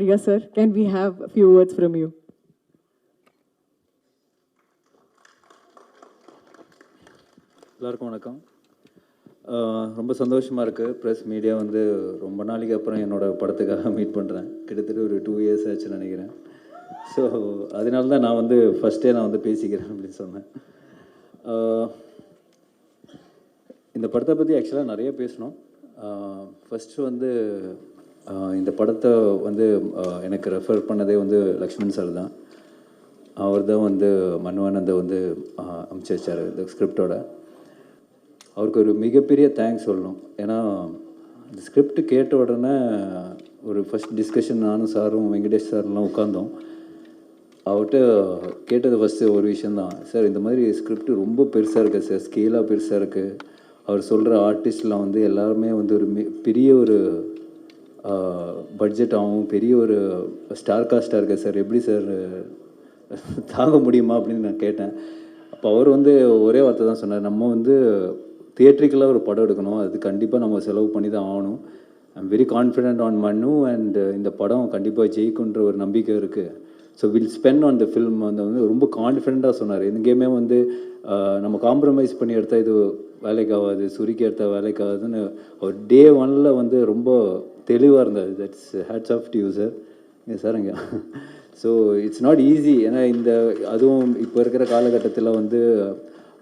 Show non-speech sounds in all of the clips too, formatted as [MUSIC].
Arya sir, can we have a few words from you? எல்லாருக்கும் வணக்கம். ரொம்ப சந்தோஷமாக இருக்குது ப்ரெஸ் மீடியா வந்து ரொம்ப நாளைக்கு அப்புறம் என்னோட படத்துக்காக மீட் பண்ணுறேன் கிட்டத்தட்ட ஒரு டூ இயர்ஸ் ஆச்சுன்னு நினைக்கிறேன். ஸோ அதனால தான் நான் வந்து ஃபஸ்ட்டே நான் வந்து பேசிக்கிறேன் அப்படின்னு சொன்னேன். இந்த படத்தை பற்றி ஆக்சுவலாக நிறைய பேசணும். ஃபஸ்ட்டு வந்து இந்த படத்தை வந்து எனக்கு ரெஃபர் பண்ணதே வந்து லக்ஷ்மண் சார் தான். அவர் தான் வந்து மன்வானந்தை வந்து அமுச்சு வச்சார் இந்த ஸ்கிரிப்டோட அவருக்கு ஒரு மிகப்பெரிய தேங்க்ஸ் சொல்லணும். ஏன்னா இந்த ஸ்கிரிப்ட் கேட்ட உடனே ஒரு ஃபஸ்ட் டிஸ்கஷன் நானும் சாரும் வெங்கடேஷ் சார்லாம் உட்காந்தோம் அவர்கிட்ட கேட்டது ஃபஸ்ட்டு ஒரு விஷயந்தான் சார் இந்த மாதிரி ஸ்கிரிப்ட் ரொம்ப பெருசாக இருக்குது சார் ஸ்கேலாக பெருசாக இருக்குது அவர் சொல்கிற ஆர்டிஸ்ட்லாம் வந்து எல்லாருமே வந்து ஒரு மி பெரிய ஒரு பட்ஜெட் ஆகும் பெரிய ஒரு ஸ்டார் காஸ்டாக இருக்குது சார் எப்படி சார் தாங்க முடியுமா அப்படின்னு நான் கேட்டேன். அப்போ அவர் வந்து ஒரே வார்த்தை தான் சொன்னார். நம்ம வந்து தியேட்ரிக்கலாக ஒரு படம் எடுக்கணும். அது கண்டிப்பாக நம்ம செலவு பண்ணி தான் ஆகணும். I'm very confident on Mannu and இந்த படம் கண்டிப்பாக ஜெயிக்குன்ற ஒரு நம்பிக்கை இருக்குது so will spend on the film வந்து வந்து ரொம்ப கான்ஃபிடெண்ட்டாக சொன்னார். எங்கேயுமே வந்து நம்ம காம்ப்ரமைஸ் பண்ணி எடுத்தால் இது வேலைக்கு ஆகாது சுருக்கி எடுத்தால் வேலைக்கு ஆகாதுன்னு அவர் டே ஒனில் வந்து ரொம்ப தெளிவாக இருந்தது. That's hats off to you sir சாருங்க sir இங்கே ஸோ இட்ஸ் நாட் ஈஸி ஏன்னா இந்த அதுவும் இப்போ இருக்கிற காலகட்டத்தில் வந்து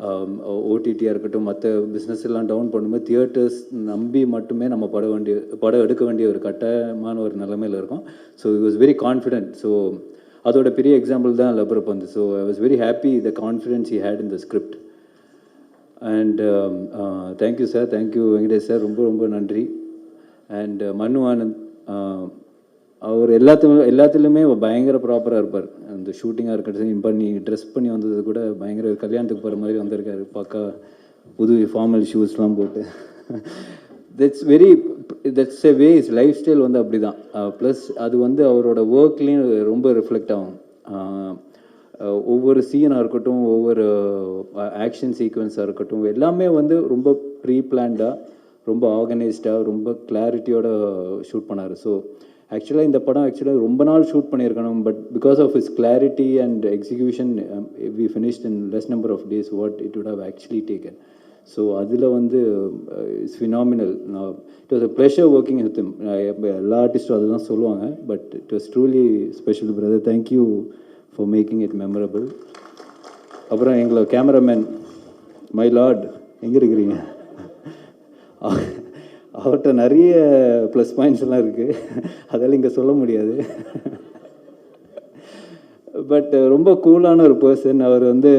um, ஓடிடியாக இருக்கட்டும் மற்ற பிஸ்னஸ் எல்லாம் டவுன் பண்ணும்போது தியேட்டர்ஸ் நம்பி மட்டுமே நம்ம பட வேண்டிய படம் எடுக்க வேண்டிய ஒரு கட்டமான ஒரு நிலைமையில் இருக்கும். So it was very confident so அதோட பெரிய எக்ஸாம்பிள் தான் லெபரப் வந்து so I was very happy the confidence he had in the script and thank you sir thank you Venkatesh sir ரொம்ப ரொம்ப நன்றி. அண்ட் மனு ஆனந்த் அவர் எல்லாத்துலையும் எல்லாத்துலேயுமே பயங்கர ப்ராப்பராக இருப்பார். அந்த ஷூட்டிங்காக இருக்கட்டும் பண்ணி ட்ரெஸ் பண்ணி வந்தது கூட பயங்கர கல்யாணத்துக்கு போகிற மாதிரி வந்திருக்காரு. பக்கா புது ஃபார்மல் ஷூஸ்லாம் போட்டு. That's very that's a way is lifestyle வந்து அப்படி தான் ப்ளஸ் uh, அது வந்து அவரோட ஒர்க்லேயும் ரொம்ப ரிஃப்ளெக்ட் ஆகும். Uh, uh, ஒவ்வொரு சீனாக இருக்கட்டும் ஒவ்வொரு ஆக்ஷன் சீக்வன்ஸாக இருக்கட்டும் எல்லாமே வந்து ரொம்ப ப்ரீ பிளான்டாக ரொம்ப ஆர்கனைஸ்டாக ரொம்ப கிளாரிட்டியோட ஷூட் பண்ணார். ஸோ ஆக்சுவலாக இந்த படம் ஆக்சுவலாக ரொம்ப நாள் ஷூட் பண்ணியிருக்கணும் but because of is clarity and execution we finished in less number of days what it would have actually taken so அதில் வந்து இட்ஸ் ஃபினாமினல் நான் it was a pleasure working with எல்லா ஆர்டிஸ்ட்டும் அதுதான் சொல்லுவாங்க but it was truly special brother thank you for making it memorable அப்புறம் எங்களை cameraman my Lord எங்கே இருக்கிறீங்க? அவர்கிட்ட நிறைய ப்ளஸ் பாயிண்ட்ஸ்லாம் இருக்குது அதெல்லாம் இங்கே சொல்ல முடியாது. பட் ரொம்ப கூலான ஒரு பர்சன் அவர் வந்து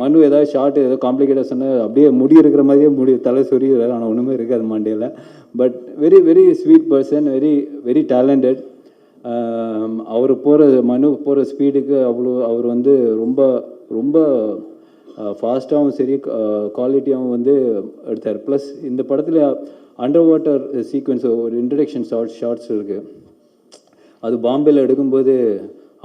மனு ஏதாவது ஷார்ட் ஏதோ காம்ப்ளிகேட்டாக சொன்னால் அப்படியே முடி இருக்கிற மாதிரியே முடி தலை சொறி ஆனால் ஒன்றுமே இருக்காது மண்டையில். But very very sweet person very very talented அவர் போகிற மனு போகிற ஸ்பீடுக்கு அவ்வளோ அவர் வந்து ரொம்ப ரொம்ப ஃபாஸ்ட்டாகவும் சரி குவாலிட்டியாகவும் வந்து எடுத்தார். ப்ளஸ் இந்த படத்தில் அண்டர் வாட்டர் சீக்வன்ஸ் ஒரு இன்ட்ரடக்ஷன் ஷார்ட் ஷார்ட்ஸ் இருக்குது அது பாம்பேல எடுக்கும்போது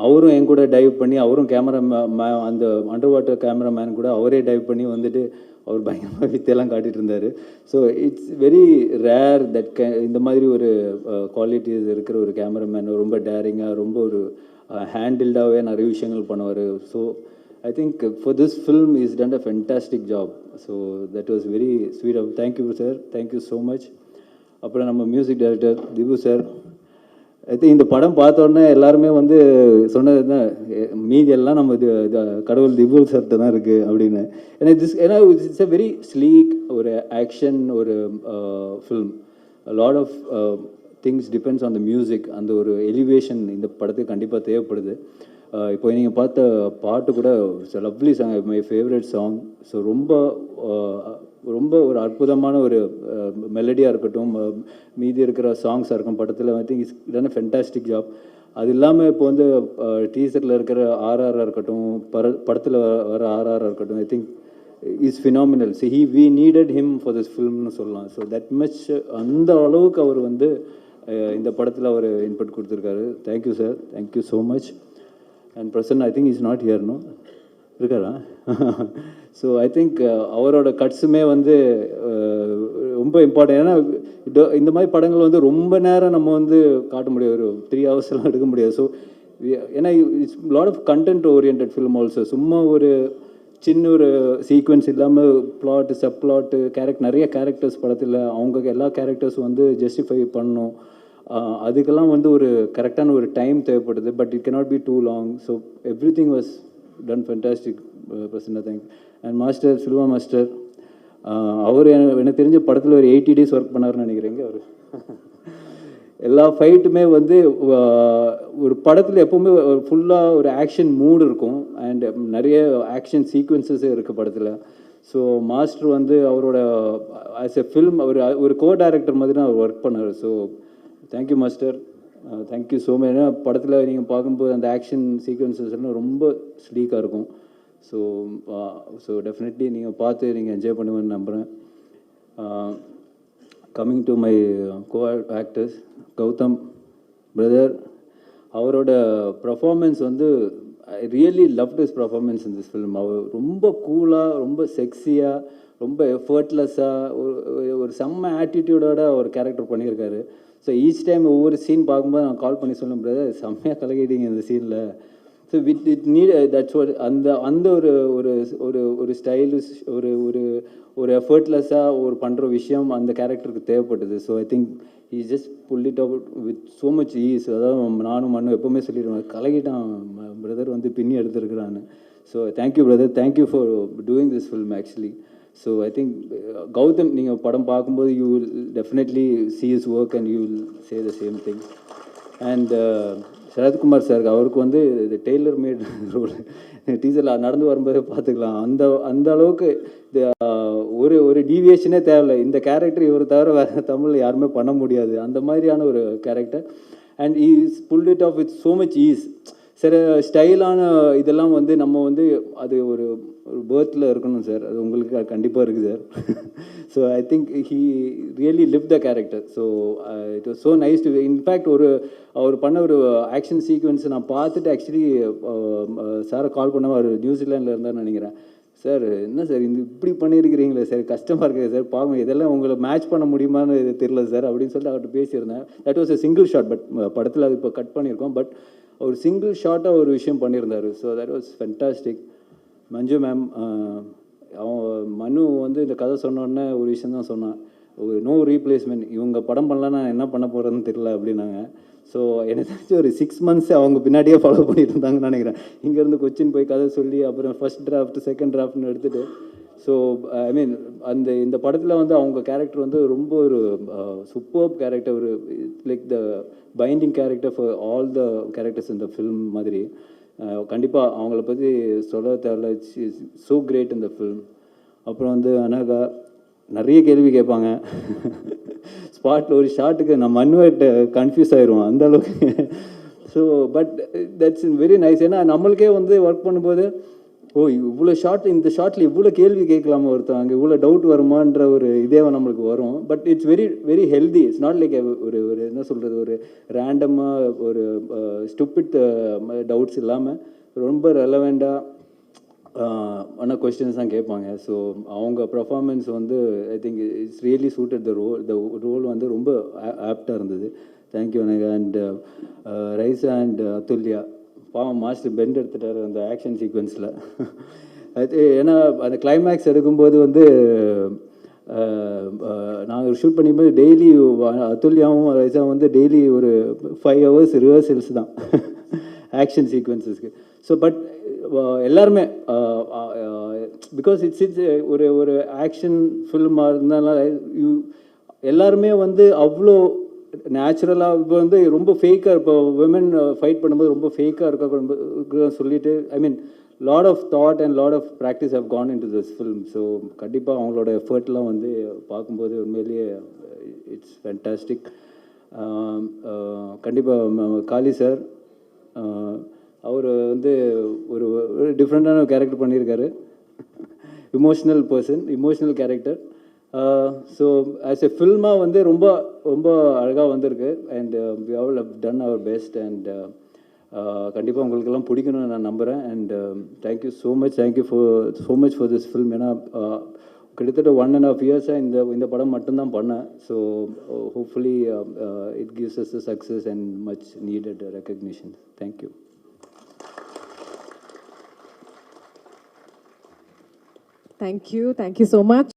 அவரும் என் கூட டைவ் பண்ணி அவரும் கேமரா மே அந்த அண்டர் வாட்டர் கேமராமேன் கூட அவரே டைவ் பண்ணி வந்துட்டு அவர் பயங்கரமாக [LAUGHS] வித்தையெல்லாம் காட்டிகிட்டு இருந்தார். So it's very rare that K இந்த மாதிரி ஒரு குவாலிட்டிஸ் இருக்கிற ஒரு கேமராமேன் ரொம்ப டேரிங்காக ரொம்ப ஒரு ஹேண்டில்டாகவே நிறைய விஷயங்கள் பண்ணுவார். So I think for he's done is done a So job so that was very sweet you, sir. Sir you so much அப்புறம் நம்ம music director Dhibu sir I think இந்த படம் பார்த்தோன்னே எல்லாருமே வந்து சொன்னது தான் மீதியெல்லாம் மீதி எல்லாம் நம்ம இது கடவுள் திபு சார்கிட்ட தான் இருக்குது அப்படின்னு. ஏன்னா திஸ் ஏன்னா இட்ஸ் எ வெரி ஸ்லீக் ஒரு ஆக்ஷன் ஒரு film lot of things depends on the music அந்த ஒரு எலிவேஷன் இந்த படத்துக்கு கண்டிப்பாக தேவைப்படுது. இப்போ நீங்கள் பார்த்த பாட்டு கூட lovely song my favourite song so ரொம்ப ரொம்ப ஒரு அற்புதமான ஒரு மெலடியாக இருக்கட்டும் மீதி இருக்கிற சாங்ஸாக இருக்கும் படத்தில் I think is done fantastic job அது இல்லாமல் இப்போ வந்து டீசரில் இருக்கிற ஆர்ஆராக இருக்கட்டும் பட படத்தில் வர ஆர்ஆராக இருக்கட்டும் I think is phenomenal see he we needed him for this ஃபிலிம்னு சொல்லலாம். ஸோ தட் மச் அந்த அளவுக்கு அவர் வந்து இந்த படத்தில் அவர் இன்புட் கொடுத்துருக்காரு. Thank you sir thank you so much and Prasanna I think is not here இருக்காரா? ஸோ ஐ திங்க் அவரோட கட்ஸுமே வந்து uh, ரொம்ப இம்பார்ட்டன்ட் ஏன்னா இந்த மாதிரி படங்கள் வந்து ரொம்ப நேரம் நம்ம வந்து காட்ட முடியாது. ஒரு த்ரீ ஹவர்ஸ்லாம் எடுக்க முடியாது. ஸோ ஏன்னா it's lot of content oriented film also சும்மா ஒரு சின்ன ஒரு சீக்வன்ஸ் இல்லாமல் பிளாட்டு சப் பிளாட்டு கேரக்ட் நிறைய கேரக்டர்ஸ் படத்தில் அவங்க எல்லா கேரக்டர்ஸும் வந்து ஜஸ்டிஃபை பண்ணணும். Uh, அதுக்கெல்லாம் வந்து ஒரு கரெக்டான ஒரு டைம் தேவைப்படுது but it cannot be too long so everything was done fantastic Prasanna thank and master Silva master அவர் எனக்கு தெரிஞ்ச படத்தில் ஒரு எயிட்டி டேஸ் ஒர்க் பண்ணாருன்னு நினைக்கிறேங்க அவர். எல்லா ஃபைட்டுமே வந்து ஒரு படத்தில் எப்போவுமே ஃபுல்லாக ஒரு ஆக்ஷன் மூடு இருக்கும் அண்ட் நிறைய ஆக்ஷன் சீக்வன்சஸே இருக்குது படத்தில். ஸோ மாஸ்டர் வந்து அவரோட ஆஸ் எ ஃபில்ம் அவர் ஒரு கோ டைரக்டர் மாதிரி தான் அவர் ஒர்க் பண்ணார். So thank you master thank you so much ஏன்னா படத்தில் நீங்கள் பார்க்கும்போது அந்த ஆக்ஷன் சீக்வன்சஸ் எல்லாம் ரொம்ப ஸ்லீக்காக இருக்கும். ஸோ ஸோ டெஃபினெட்லி நீங்கள் பார்த்து நீங்கள் என்ஜாய் பண்ணுவேன்னு நம்புகிறேன் coming to my co actors Gautham brother அவரோட பர்ஃபார்மன்ஸ் வந்து I really love this performance in this film அவர் ரொம்ப கூலாக ரொம்ப செக்ஸியாக ரொம்ப எஃபர்ட்லெஸ்ஸாக ஒரு ஒரு செம்ம ஆட்டிடியூடோட ஒரு கேரக்டர் பண்ணியிருக்காரு. ஸோ ஈச் டைம் ஒவ்வொரு சீன் பார்க்கும்போது நான் கால் பண்ணி சொல்லும் பிரதர் செம்மையாக கலகிட்டீங்க இந்த சீனில் so with it need that's ஒரு அந்த அந்த ஒரு ஒரு ஒரு ஒரு ஸ்டைலிஷ் ஒரு ஒரு ஒரு எஃபர்ட்லெஸ்ஸாக ஒரு பண்ணுற விஷயம் அந்த கேரக்டருக்கு தேவைப்பட்டது. So I think he just pull it out with so much ease அதாவது நானும் மண்ணும் எப்போவுமே சொல்லிடுவேன் கலகிட்டான் பிரதர் வந்து பின்னி எடுத்துருக்குறான்னு. So thank you brother thank you for doing this film actually so I think Gautham நீங்கள் படம் பார்க்கும்போது you will definitely see is work and you will say the same thing and Sarathkumar sir அவருக்கு வந்து இது tailor made role டீச்சரில் நடந்து வரும்போதே பார்த்துக்கலாம். அந்த அந்த அளவுக்கு இது, uh, ஒரு ஒரு டீவியேஷனே தேவையில்லை. இந்த கேரக்டர் இவர் தவிர வேறு தமிழில் யாருமே பண்ண முடியாது. அந்த மாதிரியான ஒரு character and ease pull it off with so much ease சில ஸ்டைலான இதெல்லாம் வந்து நம்ம வந்து அது ஒரு ஒரு பேர்த்தில் இருக்கணும் சார். அது உங்களுக்கு கண்டிப்பாக இருக்குது sir. So I think he really live the character so it was so nice to in fact ஒரு அவர் பண்ண ஒரு ஆக்ஷன் சீக்வன்ஸ் நான் பார்த்துட்டு ஆக்சுவலி சாரை கால் பண்ண அவர் நியூசிலாண்டில் இருந்தார்னு நினைக்கிறேன். சார் என்ன சார் இந்த இப்படி பண்ணியிருக்கிறீங்களே சார் கஷ்டமாக இருக்குது சார் பாவம் இதெல்லாம் உங்களை மேட்ச் பண்ண முடியுமான்னு தெரியல சார் அப்படின்னு சொல்லிட்டு அவர்கிட்ட பேசியிருந்தேன். That was a single shot but படத்தில் அது இப்போ கட் பண்ணியிருக்கோம். பட் ஒரு சிங்கிள் ஷார்ட்டாக ஒரு விஷயம் பண்ணியிருந்தார். So that was fantastic Manju ma'am அவன் மனு வந்து இந்த கதை சொன்னோடனே ஒரு விஷயம் தான் சொன்னான். ஒரு நோ ரீப்ளேஸ்மெண்ட் இவங்க படம் பண்ணலன்னா என்ன பண்ண போகிறதுன்னு தெரியல அப்படின்னாங்க. ஸோ எனக்கு தெரிஞ்சு ஒரு சிக்ஸ் மந்த்ஸ் அவங்க பின்னாடியே ஃபாலோ பண்ணிட்டு இருந்தாங்கன்னு நினைக்கிறேன். இங்கேருந்து கொச்சின் போய் கதை சொல்லி அப்புறம் ஃபஸ்ட் டிராஃப்ட் செகண்ட் டிராஃப்ட்னு எடுத்துகிட்டு ஸோ ஐ மீன் அந்த இந்த படத்தில் வந்து அவங்க கேரக்டர் வந்து ரொம்ப ஒரு சூப்பர் கேரக்டர் ஒரு like the binding character for all the characters இந்த ஃபில்ம் மாதிரி. கண்டிப்பாக அவங்கள பற்றி சொல்ல தேவையில்ல ஸோ கிரேட் இந்த ஃபில்ம் அப்புறம் வந்து அனகா நிறைய கேள்வி கேட்பாங்க. ஸ்பாட்டில் ஒரு ஷாட்டுக்கு நம்ம மண்ணுவட்ட கன்ஃபியூஸ் ஆயிடுவோம் அந்த அளவுக்கு. So but that's very nice ஏன்னா நம்மளுக்கே வந்து ஒர்க் பண்ணும்போது ஓ இவ்வளோ ஷார்ட் இந்த ஷார்ட்டில் இவ்வளோ கேள்வி கேட்கலாமா ஒருத்தவங்க இவ்வளோ டவுட் வருமான்ற ஒரு இதே நம்மளுக்கு வரும். But it's very very healthy it's not like ஒரு ஒரு என்ன சொல்கிறது ஒரு ரேண்டமாக ஒரு ஸ்டூப்பிட் டவுட்ஸ் இல்லாமல் ரொம்ப ரெலவெண்ட்டாக ஆனால் கொஸ்டின்ஸ் தான் கேட்பாங்க. ஸோ அவங்க பர்ஃபார்மன்ஸ் வந்து I think it's really suited the role the role வந்து ரொம்ப ஆப்டாக இருந்தது. தேங்க்யூ எனக்கு அண்ட் ரைஸ் அண்ட் அத்துல்யா பாவம் மாஸ்டர் பெண்ட் எடுத்துட்டாரு அந்த ஆக்ஷன் சீக்வன்ஸில் அது ஏன்னா அந்த கிளைமேக்ஸ் எடுக்கும்போது வந்து நாங்கள் ஷூட் பண்ணிக்கும்போது டெய்லி அத்துல்யாவும் ரைஸாவும் வந்து டெய்லி ஒரு ஃபைவ் ஹவர்ஸ் ரிஹர்சல்ஸ் தான். ஆக்ஷன் சீக்வன்சஸ்க்கு ஸோ பட் எல்லாருமே பிகாஸ் இட்ஸ் இட்ஸ் ஒரு ஒரு ஆக்ஷன் ஃபில்மாக இருந்தாலும் யூ எல்லாருமே வந்து அவ்வளோ நேச்சுரலாக இப்போ வந்து ரொம்ப ஃபேக்காக இப்போ விமன் ஃபைட் பண்ணும்போது ரொம்ப ஃபேக்காக இருக்க சொல்லிட்டு I mean lot of thought and lot of practice have gone into this film so கண்டிப்பாக அவங்களோட எஃபர்ட்லாம் வந்து பார்க்கும்போது உண்மையிலேயே இட்ஸ் ஃபேண்டாஸ்டிக் கண்டிப்பாக காளி சார் அவர் வந்து ஒரு ஒரு டிஃப்ரெண்ட்டான கேரக்டர் பண்ணியிருக்காரு. Emotional person emotional character so as a ஃபில்மாக வந்து ரொம்ப ரொம்ப அழகாக வந்திருக்கு. And we all have done our best and கண்டிப்பாக உங்களுக்கெல்லாம் பிடிக்கணும்னு நான் நம்புகிறேன் and thank you so much thank you for so much for this film ஏன்னா uh, கிட்டத்தட்ட ஒன் அண்ட் ஆஃப் இயர்ஸாக இந்த இந்த படம் மட்டும்தான் பண்ணேன். So hopefully it gives us a success and much needed recognition thank you Thank you. Thank you so much.